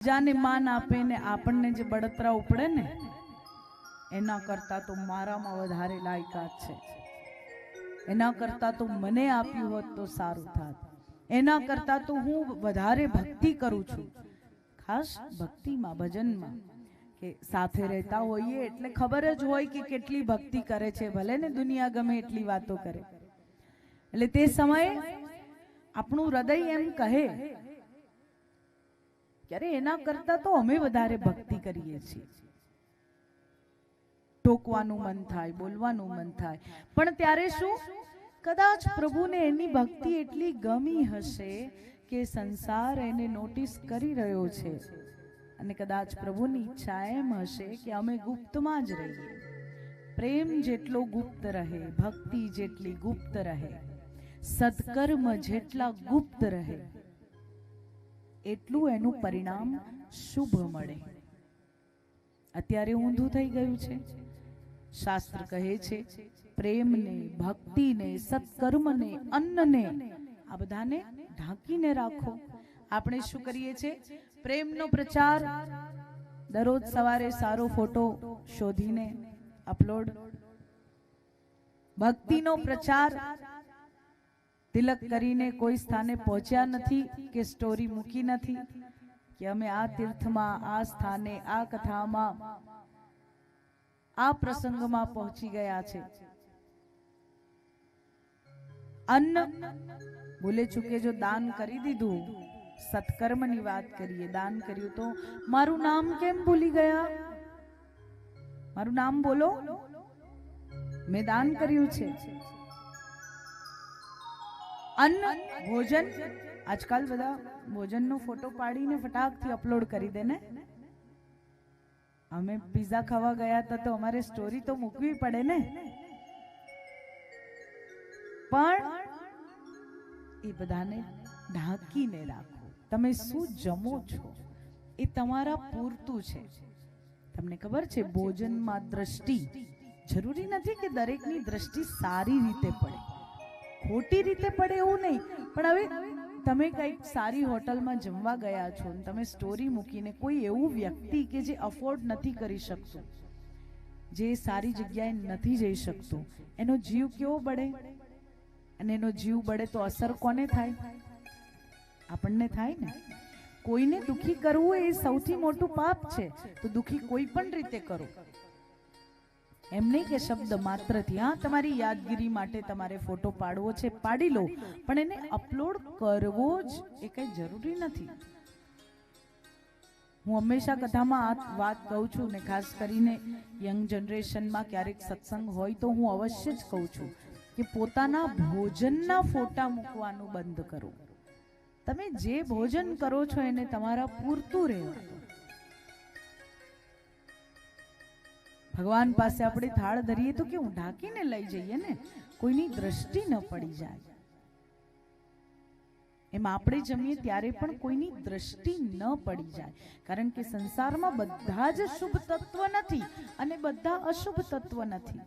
બીજાને માન આપે ને આપણને જે બળતરા ઉપડે ને, એના કરતા તો મારામાં વધારે લાયકાત છે. એના કરતા તો મને આપ્યું હોત તો સારું થાત. એના કરતા તો હું વધારે ભક્તિ કરું છું. ખાસ ભક્તિમાં, ભજનમાં, કે સાથે રહેતા હોઈએ એટલે ખબર જ હોય કે કેટલી ભક્તિ કરે છે. ભલે ને દુનિયા ગમે એટલી વાતો કરે. એટલે તે સમયે આપણું હૃદય એમ કહે કે અરે એના કરતા તો અમે વધારે ભક્તિ કરીએ છીએ. ટોકવાનું મન થાય, બોલવાનું મન થાય. પણ ત્યારે શું? કદાચ પ્રભુને એની ભક્તિ એટલી ગમી હશે કે સંસાર એને નોટિસ કરી રહ્યો છે. અને કદાચ પ્રભુની ઈચ્છા એમ હશે કે અમે ગુપ્તમાં જ રહીએ. પ્રેમ જેટલો ગુપ્ત રહે, ભક્તિ જેટલી ગુપ્ત રહે, સત્કર્મ જેટલા ગુપ્ત રહે. એટલું એનું પરિણામ શુભ મળે. અત્યારે ઊંધું થઈ ગયું છે. શાસ્ત્ર કહે છે, પ્રેમને, ભક્તિને, સત્કર્મને, અન્નને આ બધાને ઢાંકીને રાખો. આપણે શું કરીએ છીએ? પ્રેમનો પ્રચાર દરરોજ સવારે સારો ફોટો શોધીને અપલોડ. ભક્તિનો પ્રચાર તિલક કરીને કોઈ સ્થાને પહોંચ્યા નથી કે સ્ટોરી મૂકી નથી કે અમે આ તીર્થમાં, આ સ્થાને, આ કથામાં, આ પ્રસંગમાં પહોંચી ગયા છે. અન્ન ભૂલે ચૂકે જો દાન કરી દીધું, સત્કર્મની વાત કરીએ, દાન કર્યું તો મારું નામ કેમ ભૂલી ગયા? મારું નામ બોલો. મેં દાન કર્યું છે. અન્ન, ભોજન. આજકાલ બધા ભોજનનો ફોટો પાડીને ફટાકથી અપલોડ કરી દે ને? અમે પીઝા ખાવા ગયા હતા તો અમારે સ્ટોરી તો મૂકવી પડે ને? પણ એ બધાને ઢાંકીને રાખો. તમે શું જમો છો? એ તમારા પૂરતું છે. તમને ખબર છે, ભોજનમાં દ્રષ્ટિ જરૂરી નથી કે દરેકની દ્રષ્ટિ સારી રીતે પડે. ખોટી રીતે પડે એવું નહીં. પણ હવે તમે કંઈક સારી હોટલમાં જમવા ગયા છો ને તમે સ્ટોરી મૂકીને કોઈ એવું વ્યક્તિ કે જે અફોર્ડ નથી કરી શકતું, જે સારી જગ્યાએ નથી જઈ શકતું, એનો જીવ કેવો બળે? અને એનો જીવ બળે તો અસર કોને થાય? આપણને થાય ને? કોઈને દુખી કરવું એ સૌથી મોટું પાપ છે, તો દુખી કોઈ પણ રીતે કરો. એમ નહીં કે શબ્દ માત્રથી હા તમારી યાદગીરી માટે તમારે ફોટો પાડવો છે, પાડી લો, પણ એને અપલોડ કરવો જ એ કંઈ જરૂરી નથી. હું હંમેશા કથામાં આ વાત કહું છું ને ખાસ કરીને યંગ જનરેશનમાં ક્યારેક સત્સંગ હોય તો હું અવશ્ય જ કહું છું કે પોતાના ભોજનના ફોટા મૂકવાનું બંધ કરો. તમે જે ભોજન કરો છો એને તમારા પૂરતું રહેવા ભગવાન પાસે આપણે થાળ ધરીએ તો કેવું, ઢાંકીને લઈ જઈએ ને? કોઈની દ્રષ્ટિ ન પડી જાય. એમ આપણે જમીએ ત્યારે પણ કોઈની દ્રષ્ટિ ન પડી જાય. કારણ કે સંસારમાં બધા જ શુભ તત્વ નથી અને બધા અશુભ તત્વ નથી.